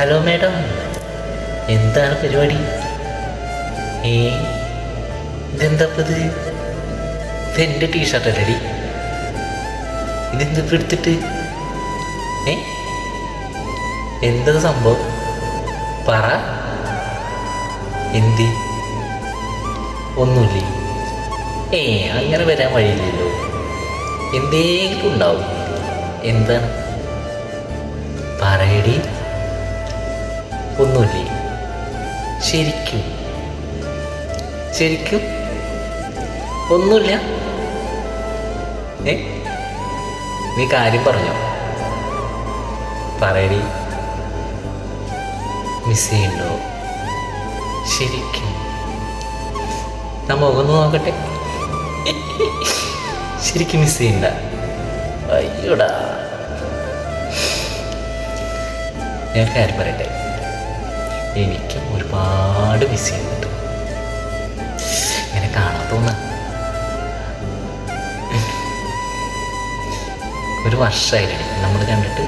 Hello madam. എന്താണ് പരിപാടി? ഏ ഇതെന്താ ഇപ്പൊ ഇത് ഇതെന്റെ ടീഷർട്ട് അല്ലടി. ഇതെന്താ എടുത്തിട്ട്? ഏ? എന്താ സംഭവം? പറ. എന്തി? ഒന്നുമില്ലേ? ഏ അങ്ങനെ വരാൻ വഴിയില്ലല്ലോ. എന്തെങ്കിലും ഉണ്ടാവും. എന്താണ്? പറയടി. ഒന്നുമില്ലേ. ശരിക്കും. ശരിക്കും ഒന്നുമില്ല. ഏ? നീ കാര്യം പറഞ്ഞോ. പറയടി. മിസ് ചെയ്യണ്ടോ ശരിക്കും. നമ്മ ഒന്ന് നോക്കട്ടെ. ശരിക്കും മിസ് ചെയ്യണ്ട അയ്യോടാ. ഞാൻ കാര്യം പറയട്ടെ. എനിക്കും ഒരുപാട് മിസ് ചെയ്യുന്നുണ്ട് ഇങ്ങനെ കാണാൻ ഒരു വർഷമായില്ലേ നമ്മൾ കണ്ടിട്ട്?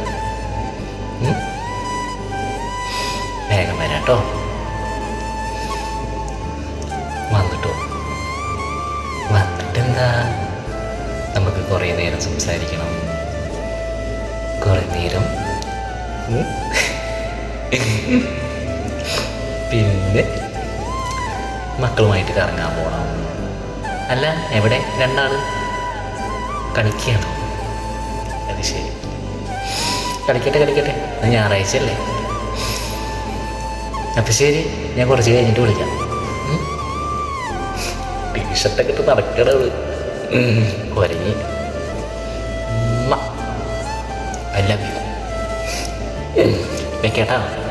വേഗം വരാട്ടോ വന്നിട്ടോ? വന്നിട്ടെന്താ? നമുക്ക് കുറേ നേരം സംസാരിക്കണം. കുറേ നേരം? പിന്നെ മക്കളുമായിട്ട് കറങ്ങാൻ പോകണം അല്ല എവിടെ? രണ്ടാൾ കളിക്കുകയാണോ അത് ശരി. കളിക്കട്ടെ കളിക്കട്ടെ. അത് ഞായറാഴ്ച അല്ലേ? അപ്പം ശരി ഞാൻ കുറച്ച് കഴിഞ്ഞിട്ട് വിളിക്കാം. ടീഷർട്ടൊക്കെ ഇട്ട് നടക്കണത്. കുരങ്ങി യു വെക്കേട്ടാ.